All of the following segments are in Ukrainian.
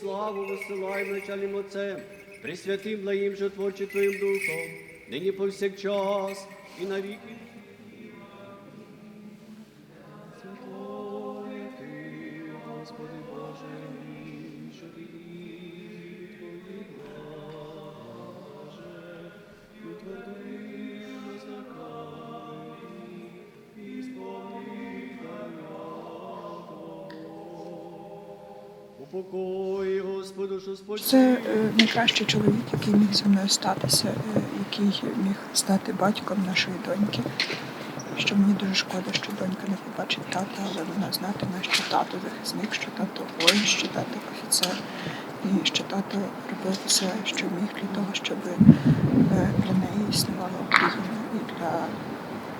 славу висилай начальним Отцем, присвятим благим же творчі Твоїм Духом, нині повсякчас і навіки. Святої Ти, Господи Це е, найкращий чоловік, який міг зі мною статися, е, який міг стати батьком нашої доньки. Що мені дуже шкода, що донька не побачить тата, але вона знатиме, що тато захисник, що тато воїн, що тато офіцер, і що тато робив все, що міг для того, щоб е, для неї існувала Україна і для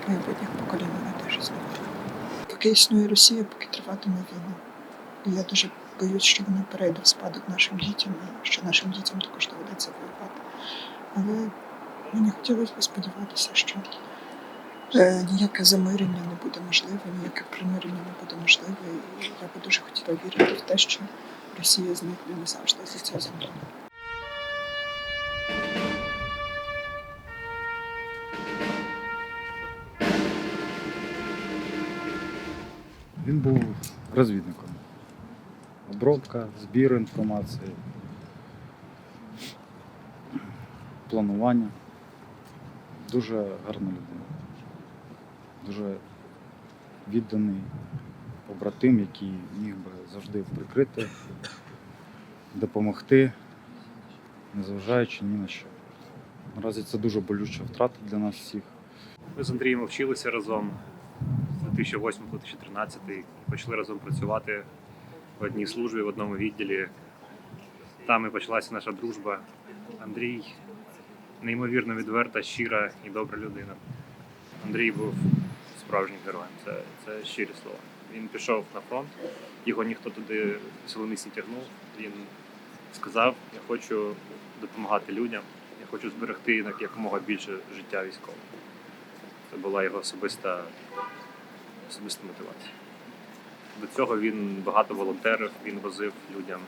майбутніх поколінь вона теж існувала. Поки існує Росія, поки триватиме війна. І я дуже боюсь, що вона перейде в спадок нашим дітям, і що нашим дітям також доведеться воювати. Але мені хотілося б сподіватися, що е, ніяке замирення не буде можливе, ніяке примирення не буде можливе. І я би дуже хотіла вірити в те, що Росія зникне назавжди з цієї землі. Він був розвідником. Обробка, збір інформації, планування. Дуже гарна людина. Дуже відданий побратим, який міг би завжди прикрити, допомогти, незважаючи ні на що. Наразі це дуже болюча втрата для нас всіх. Ми з Андрієм вчилися разом з 2008-2013 і почали разом працювати в одній службі, в одному відділі. Там і почалася наша дружба. Андрій неймовірно відверта, щира і добра людина. Андрій був справжнім героєм, це, це щирі слова. Він пішов на фронт, його ніхто туди силоміць не тягнув. Він сказав: Я хочу допомагати людям, я хочу зберегти якомога більше життя військових. Це була його особиста, особиста мотивація. До цього він багато волонтерів, він возив людям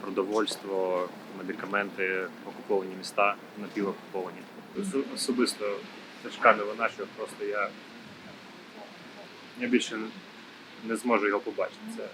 продовольство, медикаменти, окуповані міста, напівокуповані. Особисто тяжка новина, що просто я я більше не зможу його побачити. Це